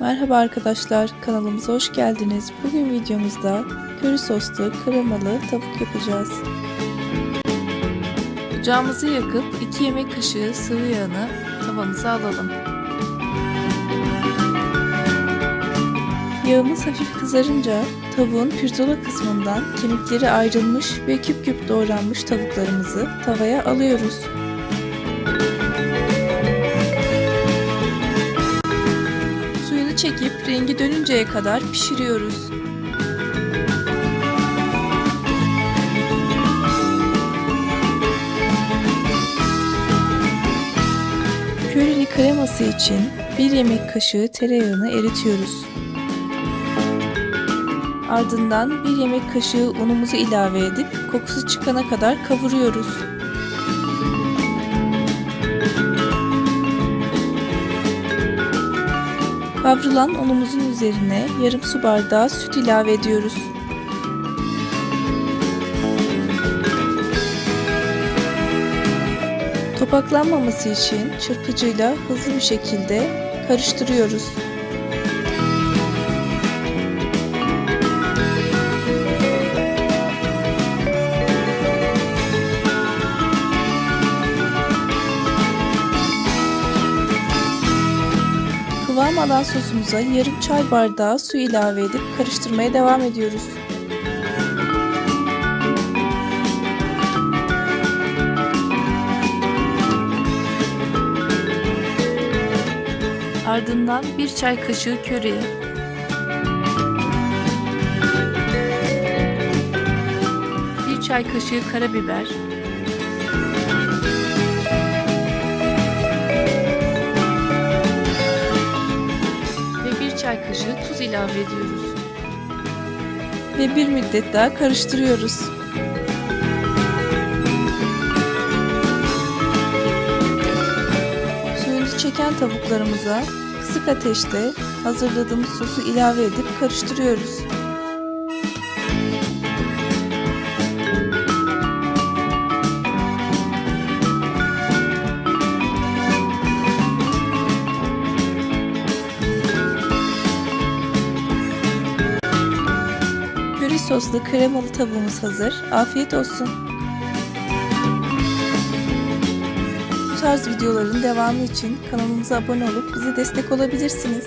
Merhaba arkadaşlar, kanalımıza hoş geldiniz. Bugün videomuzda köri soslu kremalı tavuk yapacağız. Ocağımızı yakıp 2 yemek kaşığı sıvı yağını tavamıza alalım. Yağımız hafif kızarınca tavuğun pirzola kısmından kemikleri ayrılmış ve küp küp doğranmış tavuklarımızı tavaya alıyoruz. Çekip rengi dönünceye kadar pişiriyoruz. Körili kreması için 1 yemek kaşığı tereyağını eritiyoruz. Ardından 1 yemek kaşığı unumuzu ilave edip kokusu çıkana kadar kavuruyoruz. Kavrulan unumuzun üzerine yarım su bardağı süt ilave ediyoruz. Topaklanmaması için çırpıcıyla hızlı bir şekilde karıştırıyoruz. Kıvam alan sosumuza yarım çay bardağı su ilave edip karıştırmaya devam ediyoruz. Ardından bir çay kaşığı köri, bir çay kaşığı karabiber, çay kaşığı tuz ilave ediyoruz. Ve bir müddet daha karıştırıyoruz. Suyunu çeken tavuklarımıza kısık ateşte hazırladığımız sosu ilave edip karıştırıyoruz. Soslu kremalı tavuğumuz hazır. Afiyet olsun. Bu tarz videoların devamı için kanalımıza abone olup bize destek olabilirsiniz.